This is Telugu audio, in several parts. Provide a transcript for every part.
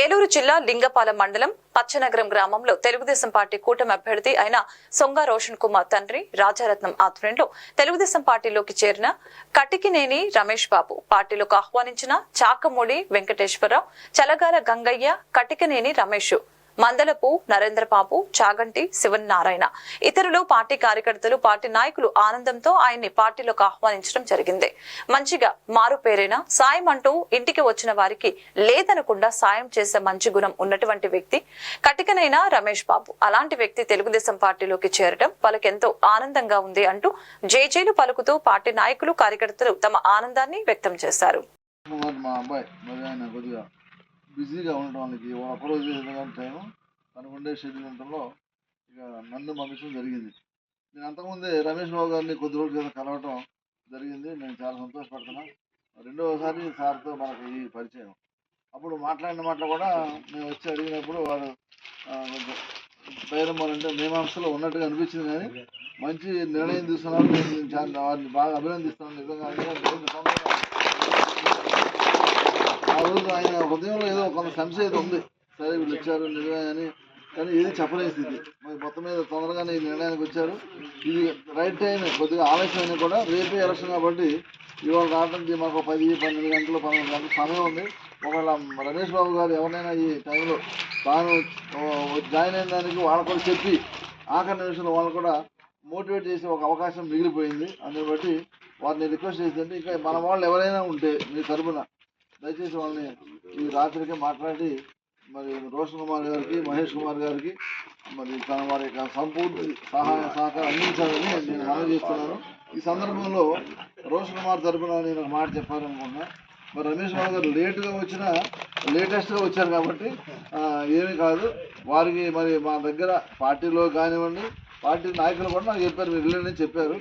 ఏలూరు జిల్లా లింగపాలెం మండలం పచ్చనగరం గ్రామంలో తెలుగుదేశం పార్టీ కూటమి అభ్యర్థి అయిన సొంగ రోషన్ కుమార్ తండ్రి రాజారత్నం ఆధ్వర్యంలో తెలుగుదేశం పార్టీలోకి చేరిన కటికినేని రమేష్ బాబు పార్టీలోకి ఆహ్వానించిన చాకమూడి వెంకటేశ్వరరావు చలగాల గంగయ్య కటికినేని రమేష్ మందలపు నరేంద్రబాబు చాగంటి శివనారాయణ ఇతరులు పార్టీ కార్యకర్తలు పార్టీ నాయకులు ఆనందంతో ఆయన్ని పార్టీలోకి ఆహ్వానించడం జరిగింది. మంచిగా మారు పేరైనా? సాయం అంటూ ఇంటికి వచ్చిన వారికి లేదనకుండా సాయం చేసే మంచి గుణం ఉన్నటువంటి వ్యక్తి కటికనైన రమేష్ బాబు. అలాంటి వ్యక్తి తెలుగుదేశం పార్టీలోకి చేరడం వాళ్ళకెంతో ఆనందంగా ఉంది అంటూ జేజేలు పలుకుతూ పార్టీ నాయకులు కార్యకర్తలు తమ ఆనందాన్ని వ్యక్తం చేశారు. బిజీగా ఉండడానికి ఒకరోజు ఏదైనా టైం తనకు ఉండే షెడ్యూల్ ఉండటంలో ఇక నన్ను పంపించడం జరిగింది. నేను అంతకుముందే రమేష్ బాబు గారిని కొద్ది రోజుల క్రితం కలవటం జరిగింది. నేను చాలా సంతోషపడుతున్నాను రెండవసారి సార్తో మనకు ఈ పరిచయం. అప్పుడు మాట్లాడిన మాటలు కూడా మేము వచ్చి అడిగినప్పుడు వారు ఆ, బైరమ్మలు అంటే మీమాంసలో ఉన్నట్టుగా అనిపించింది కానీ మంచి నిర్ణయం తీసుకున్నారు నేను వారిని బాగా అభినందిస్తున్నాను నిజంగా ఎందుకంటే నేను సొంతంగా ఆ రోజు ఆయన హృదయంలో ఏదో కొంత సంశయం ఉంది. సరే వీళ్ళు వచ్చారు నిజమే అని. కానీ ఏది చెప్పలేని స్థితి మరి మొత్తం మీద తొందరగానే ఈ నిర్ణయానికి వచ్చారు. ఇది రైట్ టైం కొద్దిగా ఆలస్యమైనా కూడా రేపే ఎలక్షన్ కాబట్టి ఇవాళ రావడానికి మాకు ఒక పది పన్నెండు గంటలు పన్నెండు గంటల సమయం ఉంది. ఒకవేళ రమేష్ బాబు గారు ఎవరైనా ఈ టైంలో తాను జాయిన్ అయిన దానికి వాళ్ళు కూడా చెప్పి ఆఖరి నిమిషంలో వాళ్ళు కూడా మోటివేట్ చేసే ఒక అవకాశం మిగిలిపోయింది. అందుని బట్టి వారిని రిక్వెస్ట్ చేసిందంటే ఇంకా మన వాళ్ళు ఎవరైనా ఉంటే మీ తరపున దయచేసి వాళ్ళని ఈ రాత్రికి మాట్లాడి మరి రోషన్ కుమార్ గారికి మహేష్ కుమార్ గారికి మరి తన వారి యొక్క సంపూర్తి సహాయ సహకారం అందించాలని నేను మనవి చేస్తున్నాను. ఈ సందర్భంలో రోషన్ కుమార్ తరఫున నేను ఒక మాట చెప్పాలనుకుంటున్నా. మరి రమేష్ బాబు గారు లేటుగా వచ్చిన లేటెస్ట్గా వచ్చారు కాబట్టి ఏమీ కాదు. వారికి మరి మా దగ్గర పార్టీలో కానివ్వండి పార్టీ నాయకులు కూడా నాకు చెప్పారు మీరు వెళ్ళండి చెప్పారు.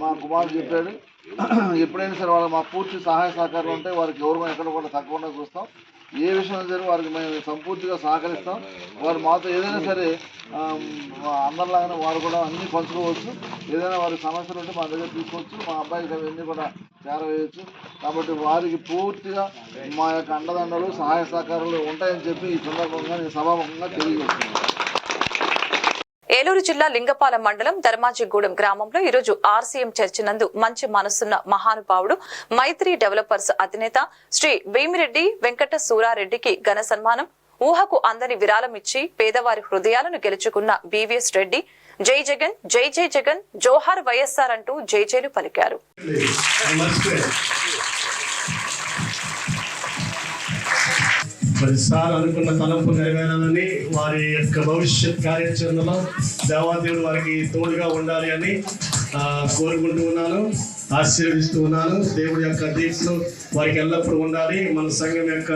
మా కుమారుడు చెప్పాడు. ఎప్పుడైనా సరే వాళ్ళకి మా పూర్తి సహాయ సహకారాలు ఉంటాయి వారికి ఎవరు ఎక్కడ కూడా తక్కువకుండా చూస్తాం. ఏ విషయం సరే వారికి మేము సంపూర్తిగా సహకరిస్తాం. వారు మాతో ఏదైనా సరే అందరిలాగానే వారు కూడా అన్నీ పంచుకోవచ్చు. ఏదైనా వారి సమస్యలు ఉంటే మా దగ్గర తీసుకోవచ్చు. మా అబ్బాయికి అవన్నీ కూడా చేరవేయచ్చు. కాబట్టి వారికి పూర్తిగా మా యొక్క అండదండలు సహాయ సహకారాలు ఉంటాయని చెప్పి ఈ సందర్భంగా నేను సభాముఖంగా తెలియజేస్తున్నాను. ఏలూరు జిల్లా లింగపాలెం మండలం ధర్మాజిగూడెం గ్రామంలో ఈరోజు ఆర్సీఎం చర్చి నందు మంచి మనసున్న మహానుభావుడు మైత్రి డెవలపర్స్ అధినేత శ్రీ భీమిరెడ్డి వెంకట సూరారెడ్డికి ఘన సన్మానం ఊహకు అందని విరాళం ఇచ్చి పేదవారి హృదయాలను గెలుచుకున్న బీవీఎస్ రెడ్డి జై జగన్ జై జై జగన్ జోహార్ వైఎస్ఆర్ అంటూ జైజేలు పలికారు. ప్రతిసారి అనుకున్న తలంపు నెరవేరాలని వారి యొక్క భవిష్యత్ కార్యాచరణలో దేవాదేవుడు వారికి తోడుగా ఉండాలి అని కోరుకుంటూ ఉన్నాను ఆశీర్వదిస్తూ ఉన్నాను. దేవుడి యొక్క దీక్షలు వారికి ఎల్లప్పుడూ ఉండాలి. మన సంఘం యొక్క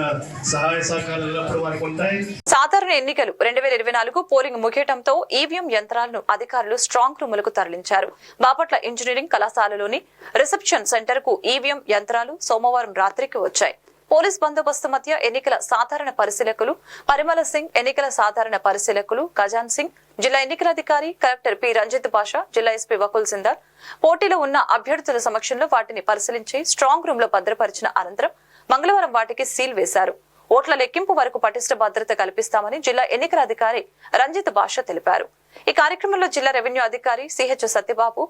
సహాయ సహకారాలు ఎల్లప్పుడూ వారికి ఉంటాయి. సాధారణ ఎన్నికలు రెండు వేల ఇరవై నాలుగు పోలింగ్ ముగియటంతో ఈవీఎం యంత్రాలను అధికారులు స్ట్రాంగ్ రూములకు తరలించారు. బాపట్ల ఇంజనీరింగ్ కళాశాలలోని రిసెప్షన్ సెంటర్కు ఈవీఎం యంత్రాలు సోమవారం రాత్రికి వచ్చాయి. పోలీస్ బందోబస్తు మధ్య ఎన్నికల సాధారణ పరిశీలకులు పరిమళ సింగ్ ఎన్నికల సాధారణ పరిశీలకులు ఖజాన్ సింగ్ జిల్లా ఎన్నికల అధికారి కలెక్టర్ పి. రంజిత్ బాషా జిల్లా ఎస్పీ వకుల్ సిందార్ పోటీలో ఉన్న అభ్యర్థుల సమక్షంలో వాటిని పరిశీలించి స్ట్రాంగ్ రూమ్లో భద్రపరిచిన అనంతరం మంగళవారం వాటికి సీల్ వేశారు. ఓట్ల లెక్కింపు వరకు పటిష్ట భద్రత కల్పిస్తామని జిల్లా ఎన్నికల అధికారి రంజిత్ బాషా తెలిపారు. ఈ కార్యక్రమంలో జిల్లా రెవెన్యూ అధికారి సిహెచ్ సత్యబాబు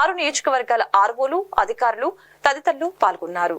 ఆరు నియోజకవర్గాల ఆర్వోలు అధికారులు తదితరులు పాల్గొన్నారు.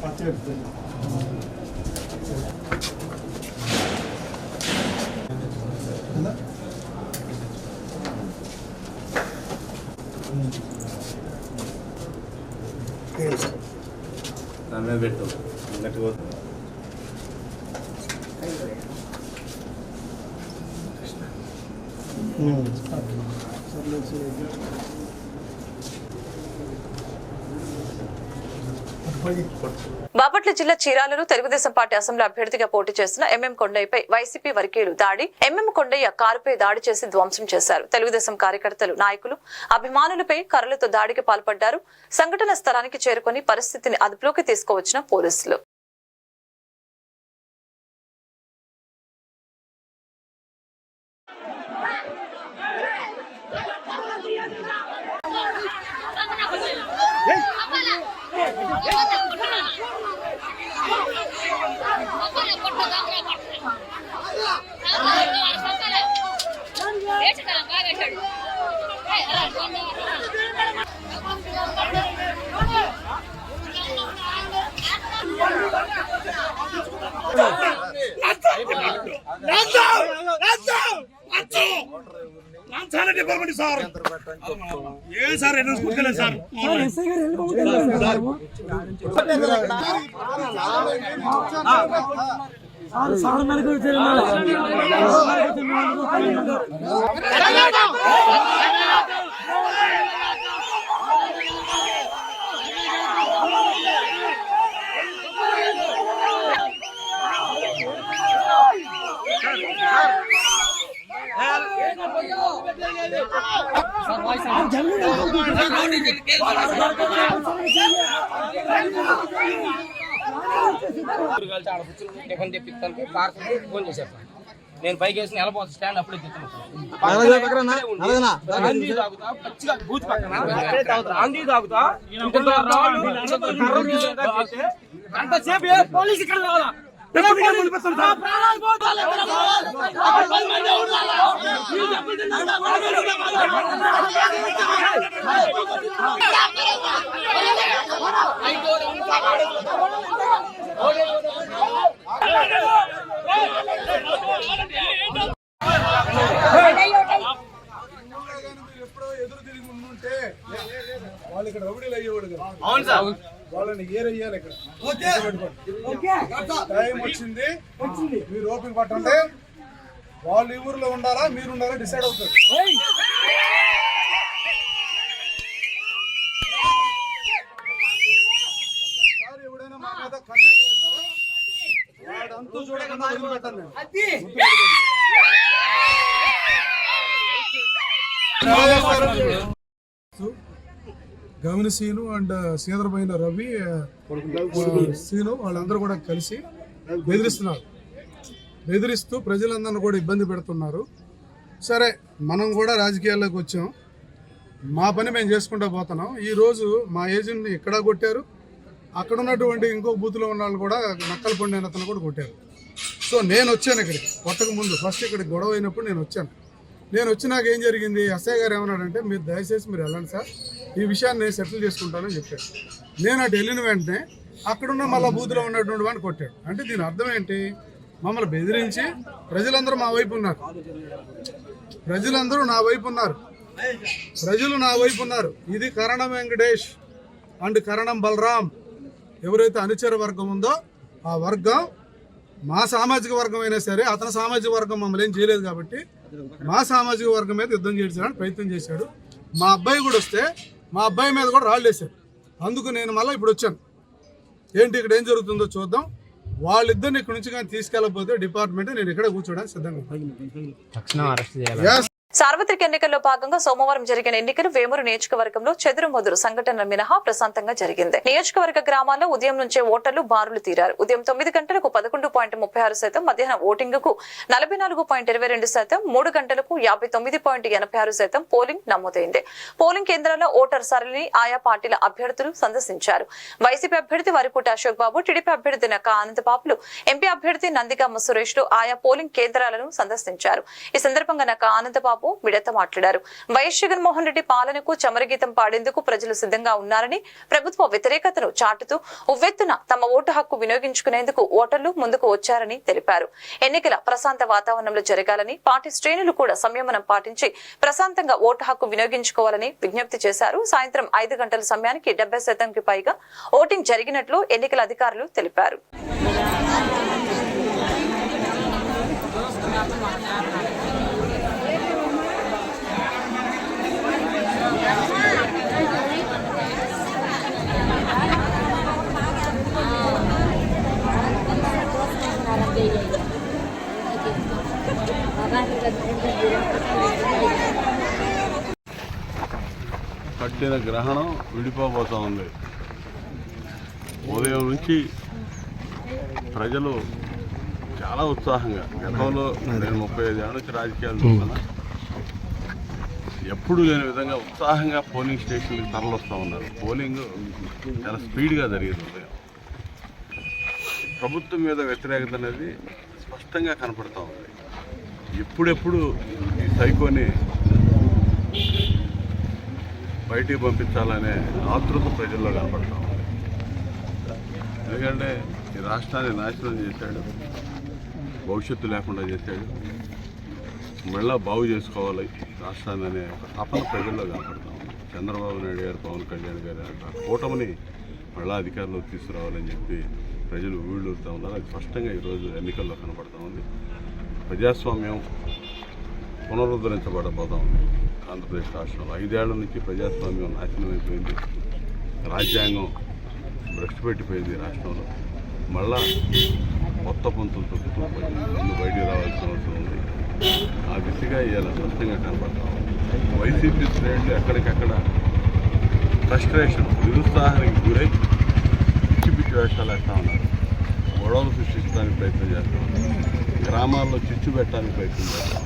యాక్చువల్లీ నన్నే పెట్టు ఇంకటి పోతుంది బాపట్ల జిల్లా చీరాలలో తెలుగుదేశం పార్టీ అసెంబ్లీ అభ్యర్థిగా పోటీ చేసిన ఎంఎం కొండయ్యపై వైసీపీ వర్గీయులు దాడి. ఎంఎం కొండయ్య కారుపై దాడి చేసి ధ్వంసం చేశారు. తెలుగుదేశం కార్యకర్తలు నాయకులు అభిమానులపై కర్రలతో దాడికి పాల్పడ్డారు. సంఘటన స్థలానికి చేరుకొని పరిస్థితిని అదుపులోకి తీసుకువచ్చిన పోలీసులు. సార్ ఏ సార్ ఎన్నో స్కూల్ సార్ కలిసి ఆడ కూర్చుని టిఫిన్ తెప్పిస్తానికి పార్క్ ఫోన్ చేశారు నేను పైకి వేసిన నిలబోతుంది స్టాండ్ అప్పుడే అంది తాగుతా ఇక్కడ రావాలా ఎదురు తిరిగి ఉండుంటే వాళ్ళు ఇక్కడ రౌడీలు అయ్యేవాడు కదా అవును సార్ వాళ్ళని ఏరయ్యాలి ఇక్కడ. టైం వచ్చింది. మీరు ఓపిక పట్టండి వాళ్ళు ఈ ఊర్లో ఉండాలా? మీరు ఉండాలా? డిసైడ్ అవుతారు. ఒకసారి ఎవడైనా మా మీద కన్నేసి వాడంతూ చూడకుండా వదిలిపెట్టాను నేను. గమని సీను అండ్ సీదరమైన రవి సీను వాళ్ళందరూ కూడా కలిసి బెదిరిస్తున్నారు. బెదిరిస్తూ ప్రజలందరిని కూడా ఇబ్బంది పెడుతున్నారు. సరే మనం కూడా రాజకీయాల్లోకి వచ్చాం. మా పని మేము చేసుకుంటూ పోతున్నాం. ఈరోజు మా ఏజెంట్ని ఇక్కడ కొట్టారు. అక్కడ ఉన్నటువంటి ఇంకో బూత్లో ఉన్న వాళ్ళు కూడా నక్కల పండిన అతను కూడా కొట్టారు. సో నేను వచ్చాను ఇక్కడికి. కొట్టక ముందు ఫస్ట్ ఇక్కడికి గొడవ అయినప్పుడు నేను వచ్చాను. నేను వచ్చినాక ఏం జరిగింది? ఎస్ఐ గారు ఏమన్నాడంటే మీరు దయచేసి మీరు వెళ్ళండి సార్. ఈ విషయాన్ని నేను సెటిల్ చేసుకుంటానని చెప్పాడు. నేను అటు వెళ్ళిన వెంటనే అక్కడున్న మళ్ళీ బూత్లో ఉన్నటువంటి వాడిని కొట్టాడు. అంటే దీని అర్థం ఏంటి? మమ్మల్ని బెదిరించి ప్రజలందరూ మా వైపు ఉన్నారు. ప్రజలందరూ నా వైపు ఉన్నారు. ప్రజలు నా వైపు ఉన్నారు. ఇది కరణం వెంకటేష్ అండ్ కరణం బలరాం. ఎవరైతే అనుచర వర్గం ఉందో ఆ వర్గం మా సామాజిక వర్గం అయినా సరే అతని సామాజిక వర్గం మమ్మల్ని ఏం చేయలేదు కాబట్టి మా సామాజిక వర్గం మీద యుద్ధం చేయించడానికి ప్రయత్నం చేశాడు. మా అబ్బాయి కూడా వస్తే మా అబ్బాయి మీద కూడా రాళ్ళు వేశాడు అందుకు నేను మళ్ళీ ఇప్పుడు వచ్చాను. ఏంటి ఇక్కడ ఏం జరుగుతుందో చూద్దాం. వాళ్ళిద్దరిని ఇక్కడ నుంచి కానీ తీసుకెళ్ళకపోతే డిపార్ట్మెంట్ నేను ఇక్కడే కూర్చోడానికి సిద్ధంగా. సార్వత్రిక ఎన్నికల్లో భాగంగా సోమవారం జరిగిన ఎన్నికలు వేమూరు నియోజకవర్గంలో చెదురు మొదురు సంఘటనల మినహా ప్రశాంతంగా జరిగింది. నియోజకవర్గ గ్రామాల్లో ఉదయం నుంచే ఓటర్లు బారులు తీరారు. ఉదయం తొమ్మిది గంటలకు పదకొండు పాయింట్ ముప్పై ఆరు శాతం మధ్యాహ్నం ఓటింగ్కు నలభై నాలుగు పాయింట్ ఇరవై రెండు శాతం మూడు గంటలకు యాభై తొమ్మిది పాయింట్ ఎనభై ఆరు శాతం పోలింగ్ నమోదైంది. పోలింగ్ కేంద్రాల్లో ఓటర్ సరళిని ఆయా పార్టీల అభ్యర్థులు సందర్శించారు. వైసీపీ అభ్యర్థి వరిపూట అశోక్ బాబు టీడీపీ అభ్యర్థి నక్క ఆనందబాబులు ఎంపీ అభ్యర్థి నందిగామ సురేష్లు ఆయా పోలింగ్ కేంద్రాలను సందర్శించారు. ఈ సందర్భంగా నక్క ఆనందబాబు మిడత మాట్లాడారు. వైఎస్ జగన్మోహన్ రెడ్డి పాలనకు చమరగీతం పాడేందుకు ప్రజలు సిద్ధంగా ఉన్నారని ప్రభుత్వ వ్యతిరేకతను చాటుతూ ఉవ్వెత్తున తమ ఓటు హక్కు వినియోగించుకునేందుకు ఓటర్లు ముందుకు వచ్చారని తెలిపారు. ఎన్నికల ప్రశాంత వాతావరణంలో జరగాలని పార్టీ శ్రేణులు కూడా సంయమనం పాటించి ప్రశాంతంగా ఓటు హక్కు వినియోగించుకోవాలని విజ్ఞప్తి చేశారు. సాయంత్రం ఐదు గంటల సమయానికి డెబ్బై శాతంకి పైగా ఓటింగ్ జరిగినట్లు ఎన్నికల అధికారులు తెలిపారు. పట్టిన గ్రహణం విడిపోబోతూ ఉంది. ఉదయం నుంచి ప్రజలు చాలా ఉత్సాహంగా గతంలో నేను ముప్పై ఐదు ఏళ్ళ నుంచి రాజకీయాలు చూస్తున్నా. ఎప్పుడు లేని విధంగా ఉత్సాహంగా పోలింగ్ స్టేషన్కి తరలిస్తూ ఉన్నారు. పోలింగ్ చాలా స్పీడ్గా జరిగింది ఉదయం. ప్రభుత్వం మీద వ్యతిరేకత అనేది స్పష్టంగా కనపడుతూ ఉంది. ఎప్పుడెప్పుడు ఈ సైకోని బయటికి పంపించాలనే ఆతృత ప్రజల్లో కనపడతా. ఉంది ఎందుకంటే ఈ రాష్ట్రాన్ని నాశనం చేశాడు భవిష్యత్తు లేకుండా చేశాడు. మళ్ళా బాగు చేసుకోవాలి రాష్ట్రాన్ని అనే ఒక తపన ప్రజల్లో కనపడతా. ఉంది చంద్రబాబు నాయుడు గారు పవన్ కళ్యాణ్ గారు ఆ కూటమిని మళ్ళా అధికారంలోకి తీసుకురావాలని చెప్పి ప్రజలు ఊళ్ళూరుతూ ఉన్నారు. అది స్పష్టంగా ఈరోజు ఎన్నికల్లో కనపడతా ఉంది. ప్రజాస్వామ్యం పునరుద్ధరించబడబోతా ఉంది. ఆంధ్రప్రదేశ్ రాష్ట్రంలో ఐదేళ్ళ నుంచి ప్రజాస్వామ్యం నాశనం అయిపోయింది రాజ్యాంగం భ్రష్టు పెట్టిపోయింది ఈ రాష్ట్రంలో. మళ్ళా కొత్త పంతులు తొక్కుతూ ముందు బయటికి రావాల్సిన అవసరం ఉంది. ఆ దిశగా ఇవాళ స్పష్టంగా కనబడతాం వైసీపీ శ్రేణులు ఎక్కడికక్కడ ఫ్రస్ట్రేషన్ నిరుత్సాహానికి గురై పిచ్చి పిచ్చి వేషాలు వేస్తూ ఉన్నారు. గొడవలు సృష్టించడానికి ప్రయత్నం చేస్తూ ఉన్నారు. గ్రామాల్లో చిచ్చు పెట్టడానికి ప్రయత్నం చేస్తూ ఉన్నారు.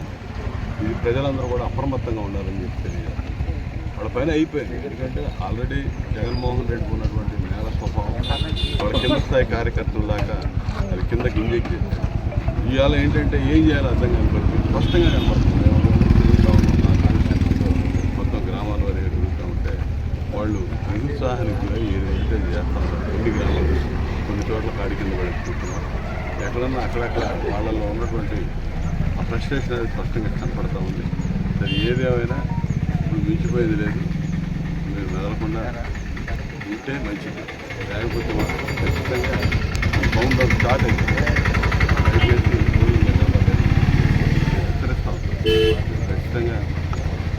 ఇది ప్రజలందరూ కూడా అప్రమత్తంగా ఉండాలని చెప్పి తెలియజేస్తారు వాళ్ళ పైన అయిపోయింది. ఎందుకంటే ఆల్రెడీ జగన్మోహన్ రెడ్డి ఉన్నటువంటి నేల స్వభావం వాళ్ళ కింద స్థాయి కార్యకర్తల దాకా అది కింద చేశారు ఇవాళ ఏంటంటే ఏం చేయాలో అర్థం కనపడుతుంది స్పష్టంగా కనపడుతుంది. మొత్తం గ్రామాల వారు తిరుగుతూ ఉంటే వాళ్ళు నిరుత్సాహానికి గురై ఏదైతే చేస్తూ ఉన్నారు కొన్ని గ్రామాలు కొన్ని చోట్ల కాడి కింద పడుకుంటున్నారు ఎక్కడన్నా అక్కడక్కడ వాళ్ళలో ఉన్నటువంటి ఫ్రస్ట్రేషన్ అనేది స్పష్టంగా కనపడతా ఉంది. సరే ఏదేమైనా ఇప్పుడు మించిపోయేది లేదు. మీరు మెదలకుండా ఉంటే మంచిది. లేకపోతే మాత్రం ఖచ్చితంగా కౌంటర్ స్టార్ట్ అయింది. దయచేసి పోలింగ్ హెచ్చరిస్తాం ఖచ్చితంగా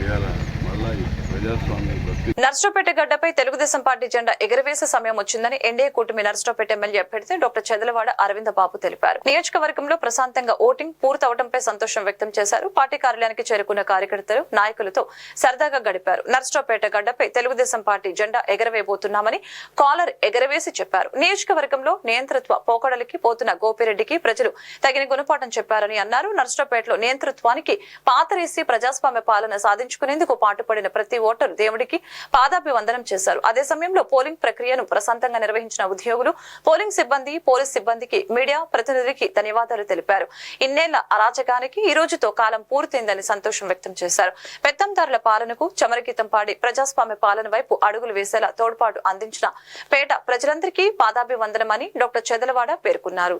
ఇవాళ మళ్ళీ నర్సరావుపేట గడ్డపై తెలుగుదేశం పార్టీ జెండా ఎగరవేసే సమయం వచ్చిందని ఎన్డీఏ కూటమి నర్సరావుపేట ఎమ్మెల్యే అభ్యర్థి డాక్టర్ చెదలవాడ అరవింద బాబు తెలిపారు. నియోజకవర్గంలో ప్రశాంతంగా ఓటింగ్ పూర్తవడంపై సంతోషం వ్యక్తం చేశారు. పార్టీ కార్యాలయానికి చేరుకున్న కార్యకర్తలు నాయకులతో సరదాగా గడిపారు. నర్సరావుపేట గడ్డపై తెలుగుదేశం పార్టీ జెండా ఎగరవేయబోతున్నామని కాలర్ ఎగరవేసి చెప్పారు. నియోజకవర్గంలో నియంతృత్వ పోకడలకి పోతున్న గోపిరెడ్డికి ప్రజలు తగిన గుణపాఠం చెప్పారని అన్నారు. నర్సరావుపేటలో నియంతృత్వానికి పాతరేసి ప్రజాస్వామ్య పాలన సాధించుకునేందుకు పాటుపడిన ప్రతి ఓటరు దేవుడికి పాదాభివందనం చేశారు. అదే సమయంలో పోలింగ్ ప్రక్రియను ప్రశాంతంగా నిర్వహించిన ఉద్యోగులు పోలింగ్ సిబ్బంది పోలీస్ సిబ్బందికి మీడియా ప్రతినిధికి ధన్యవాదాలు తెలిపారు. ఇన్నేళ్ళ అరాచకానికి ఈ రోజుతో కాలం పూర్తయిందని సంతోషం వ్యక్తం చేశారు. పెత్తందారుల పాలనకు చమరగీతం పాడి ప్రజాస్వామ్య పాలన వైపు అడుగులు వేసేలా తోడ్పాటు అందించిన పేట ప్రజలందరికీ పాదాభివందనమని డాక్టర్ చెదలవాడ పేర్కొన్నారు.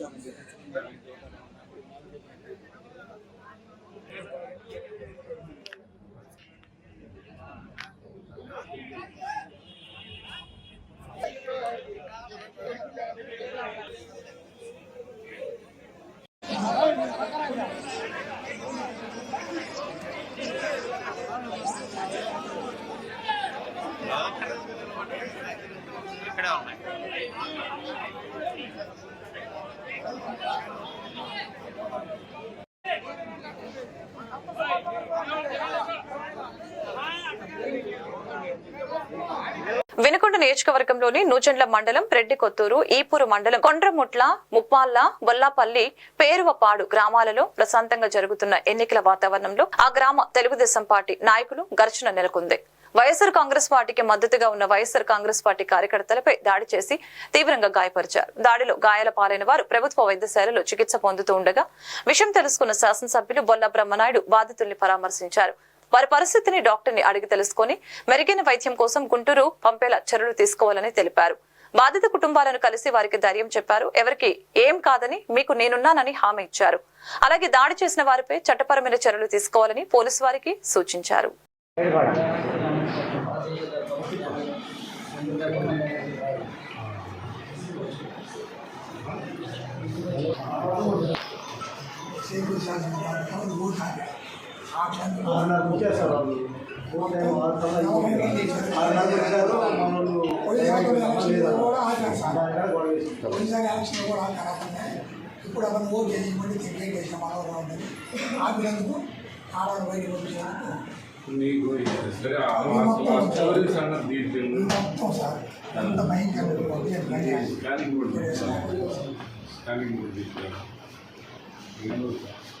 Jump in. నియోజకవర్గంలోని నూజెండ్ల మండలం రెడ్డికొత్తూరు ఈపూరు మండలం కొండ్రముట్ల ముప్పాళ్ళ బొల్లాపల్లి పేరువపాడు గ్రామాలలో ప్రశాంతంగా జరుగుతున్న ఎన్నికల వాతావరణంలో ఆ గ్రామ తెలుగుదేశం పార్టీ నాయకులు ఘర్షణ నెలకొంది. వైఎస్ఆర్ కాంగ్రెస్ పార్టీకి మద్దతుగా ఉన్న వైఎస్ఆర్ కాంగ్రెస్ పార్టీ కార్యకర్తలపై దాడి చేసి తీవ్రంగా గాయపరిచారు. దాడిలో గాయాల పాలైన వారు ప్రభుత్వ వైద్యశాలలో చికిత్స పొందుతూ ఉండగా విషయం తెలుసుకున్న శాసనసభ్యులు బొల్ల బ్రహ్మనాయుడు బాధితుల్ని పరామర్శించారు. వారి పరిస్థితిని డాక్టర్ని అడిగి తెలుసుకుని మెరుగైన వైద్యం కోసం గుంటూరు పంపేలా చర్యలు తీసుకోవాలని తెలిపారు. బాధిత కుటుంబాలను కలిసి వారికి ధైర్యం చెప్పారు. ఎవరికి ఏం కాదని మీకు నేనున్నానని హామీ ఇచ్చారు. అలాగే దాడి చేసిన వారిపై చట్టపరమైన చర్యలు తీసుకోవాలని పోలీసు వారికి సూచించారు. పోయినసారి ఎలక్షన్ కూడా కరాకుండా ఇప్పుడు అతను ఓకే మళ్ళీ క్రికెట్ చేసిన మనవరం ఉంటుంది ఆపినందుకు ఆడవాళ్ళు బయటకు వచ్చినందుకు మొత్తం సార్ అంత భయంకరంగా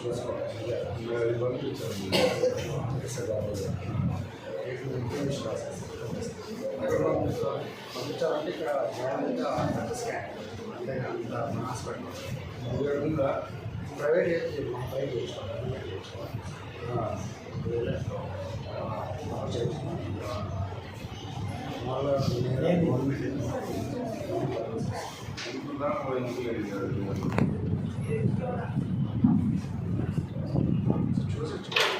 సార్ ఎంత భయంకరంగా స్కానింగ్ కూడా స్కానింగ్ కూడా డీటెయిల్ త్వరగా ఆ